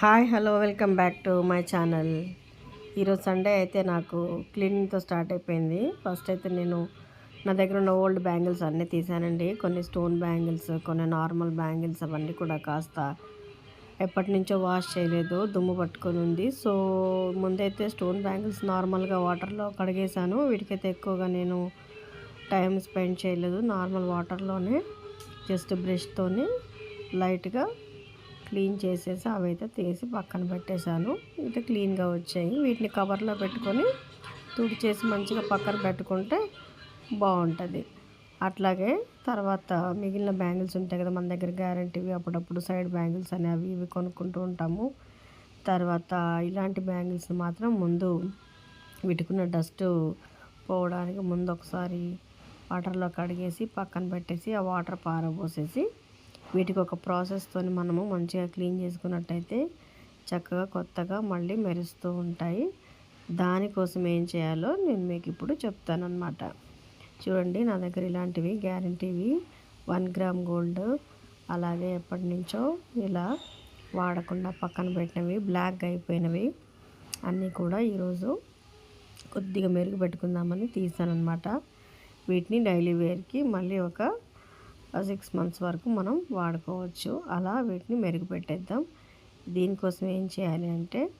Hi hello welcome back to my channel. ఈరోజు Sunday అయితే నాకు క్లీనింగ్తో స్టార్ట్ అయిపోయింది. ఫస్ట్ అయితే నేను నా దగ్గర ఉన్న ఓల్డ్ బ్యాంగిల్స్ అన్నీ తీసానండి కొన్ని స్టోన్ బ్యాంగిల్స్ కొన్ని నార్మల్ బ్యాంగిల్స్ అవన్నీ కూడా కాస్త ఎప్పటి నుంచో వాష్ చేయలేదు దుమ్ము పట్టుకొని ఉంది. సో ముందైతే స్టోన్ బ్యాంగిల్స్ నార్మల్గా వాటర్లో కడిగేశాను. వీటికైతే ఎక్కువగా నేను టైం స్పెండ్ చేయలేదు. నార్మల్ వాటర్లోనే జస్ట్ బ్రష్తోని లైట్గా క్లీన్ చేసేసి అవైతే తీసి పక్కన పెట్టేశాను. అయితే క్లీన్గా వచ్చాయి. వీటిని కవర్లో పెట్టుకొని తుడిచేసి మంచిగా పక్కన పెట్టుకుంటే బాగుంటుంది. అట్లాగే తర్వాత మిగిలిన బ్యాంగిల్స్ ఉంటాయి కదా మన దగ్గర గ్యారంటీవి అప్పుడప్పుడు సైడ్ బ్యాంగిల్స్ అని అవి ఇవి కొనుక్కుంటూ ఉంటాము. తర్వాత ఇలాంటి బ్యాంగిల్స్ మాత్రం ముందు విటుకున్న డస్ట్ పోవడానికి ముందు ఒకసారి వాటర్లో కడిగేసి పక్కన పెట్టేసి ఆ వాటర్ పారబోసేసి వీటికి ఒక ప్రాసెస్తో మనము మంచిగా క్లీన్ చేసుకున్నట్టయితే చక్కగా కొత్తగా మళ్ళీ మెరుస్తూ ఉంటాయి. దానికోసం ఏం చేయాలో నేను మీకు ఇప్పుడు చెప్తానమాట చూడండి నా దగ్గర ఇలాంటివి గ్యారంటీవి. వన్ గ్రామ్ గోల్డ్ అలాగే ఎప్పటి నుంచో ఇలా వాడకుండా పక్కన పెట్టినవి బ్లాక్ అయిపోయినవి అన్నీ కూడా ఈరోజు కొద్దిగా మెరుగు పెట్టుకుందామని తీసానమాట వీటిని డైలీ వేర్కి మళ్ళీ ఒక సిక్స్ మంత్స్ వరకు మనం వాడుకోవచ్చు. అలా వీటిని మెరుగుపెట్టేద్దాం. దీనికోసం ఏం చేయాలి అంటే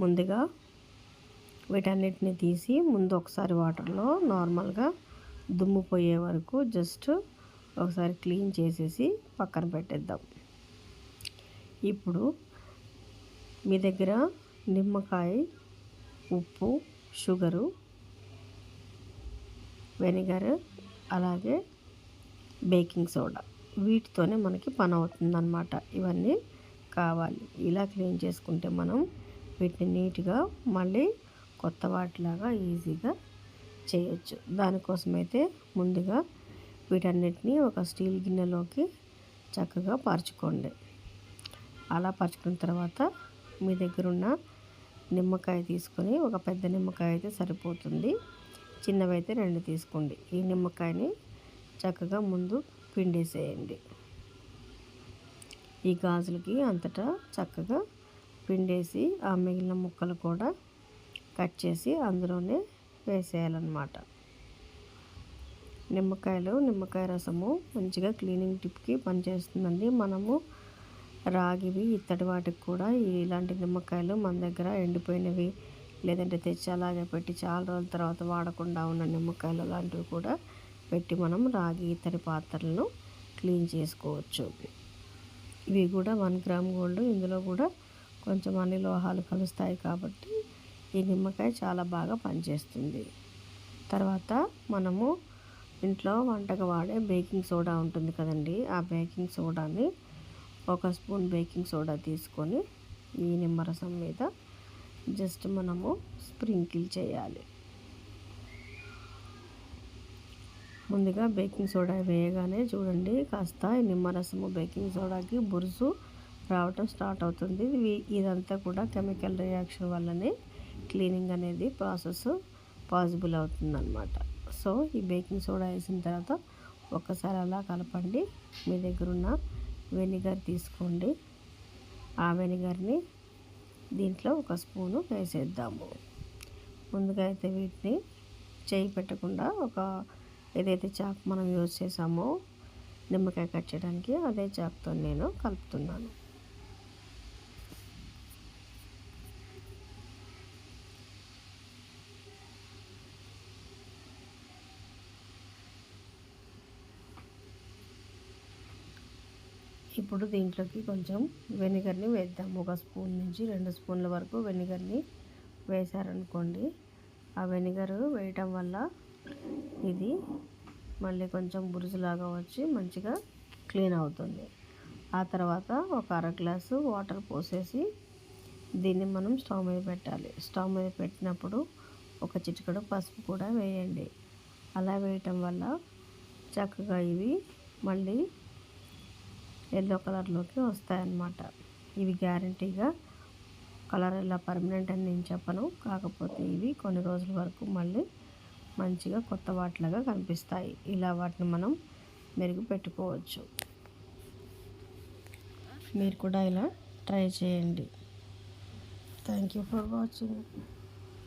ముందుగా వీటన్నిటిని తీసి ముందు ఒకసారి వాటర్లో నార్మల్గా దుమ్ము పోయే వరకు జస్ట్ ఒకసారి క్లీన్ చేసేసి పక్కన పెట్టేద్దాం. ఇప్పుడు మీ దగ్గర నిమ్మకాయ ఉప్పు షుగరు వెనిగర్ అలాగే బేకింగ్ సోడా. వీటితోనే మనకి పని అవుతుందన్నమాట. ఇవన్నీ కావాలి. ఇలా క్లీన్ చేసుకుంటే మనం వీటిని నీట్గా మళ్ళీ కొత్త వాటిలాగా ఈజీగా చేయొచ్చు. దానికోసమైతే ముందుగా వీటన్నిటిని ఒక స్టీల్ గిన్నెలోకి చక్కగా పరుచుకోండి. అలా పరుచుకున్న తర్వాత మీ దగ్గర ఉన్న నిమ్మకాయ తీసుకొని ఒక పెద్ద నిమ్మకాయ అయితే సరిపోతుంది. చిన్నవైతే రెండు తీసుకోండి. ఈ నిమ్మకాయని చక్కగా ముందు పిండేసేయండి. ఈ గాజులకి అంతటా చక్కగా పిండేసి ఆ మిగిలిన ముక్కలు కూడా కట్ చేసి అందులోనే వేసేయాలన్నమాట. నిమ్మకాయలు నిమ్మకాయ రసము మంచిగా క్లీనింగ్ టిప్కి పనిచేస్తుందండి. మనము రాగివి ఇత్తడి వాటికి కూడా ఇలాంటి నిమ్మకాయలు మన దగ్గర ఎండిపోయినవి లేదంటే తెచ్చి అలాగే పెట్టి చాలా రోజుల తర్వాత వాడకుండా ఉన్న నిమ్మకాయలు లాంటివి కూడా పెట్టి మనం రాగి ఇతడి పాత్రలను క్లీన్ చేసుకోవచ్చు. ఇవి కూడా వన్ గ్రామ్ గోల్డ్. ఇందులో కూడా కొంచెం అన్ని లోహాలు కలుస్తాయి కాబట్టి ఈ నిమ్మకాయ చాలా బాగా పనిచేస్తుంది. తర్వాత మనము ఇంట్లో వంటకు వాడే బేకింగ్ సోడా ఉంటుంది కదండి ఆ బేకింగ్ సోడాని ఒక స్పూన్ బేకింగ్ సోడా తీసుకొని ఈ నిమ్మరసం మీద జస్ట్ మనము స్ప్రింకిల్ చేయాలి. ముందుగా బేకింగ్ సోడా వేయగానే చూడండి కాస్త నిమ్మరసము బేకింగ్ సోడాకి బురుసు రావటం స్టార్ట్ అవుతుంది. ఇదంతా కూడా కెమికల్ రియాక్షన్ వల్లనే క్లీనింగ్ అనేది ప్రాసెస్ పాసిబుల్ అవుతుందన్నమాట. సో ఈ బేకింగ్ సోడా వేసిన తర్వాత ఒక్కసారి అలా కలపండి. మీ దగ్గర ఉన్న వెనిగర్ తీసుకోండి. ఆ వెనిగర్ని దీంట్లో ఒక స్పూను వేసేద్దాము. ముందుగా అయితే వీటిని చేయి పెట్టకుండా ఒక ఏదైతే చాక్ మనం యూజ్ చేసామో నిమ్మకాయ కట్ చేయడానికి అదే చాక్తో నేను కలుపుతున్నాను. ఇప్పుడు దీంట్లోకి కొంచెం వెనిగర్ని వేద్దాం. ఒక స్పూన్ నుంచి రెండు స్పూన్ల వరకు వెనిగర్ని వేశారనుకోండి ఆ వెనిగర్ వేయటం వల్ల ఇది మళ్ళీ కొంచెం బురుజులాగా వచ్చి మంచిగా క్లీన్ అవుతుంది. ఆ తర్వాత ఒక అర గ్లాసు వాటర్ పోసేసి దీన్ని మనం స్టవ్ మీద పెట్టాలి. స్టవ్ మీద పెట్టినప్పుడు ఒక చిటికడు పసుపు కూడా వేయండి. అలా వేయటం వల్ల చక్కగా ఇవి మళ్ళీ ఎల్లో కలర్లోకి వస్తాయన్నమాట. ఇవి గ్యారంటీగా కలర్ ఇలా పర్మనెంట్ అని నేను చెప్పను. కాకపోతే ఇవి కొన్ని రోజుల వరకు మళ్ళీ మంచిగా కొత్త వాటిలాగా కనిపిస్తాయి. ఇలా వాటిని మనం మెరుగు పెట్టుకోవచ్చు. మీరు కూడా ఇలా ట్రై చేయండి. Thank you for watching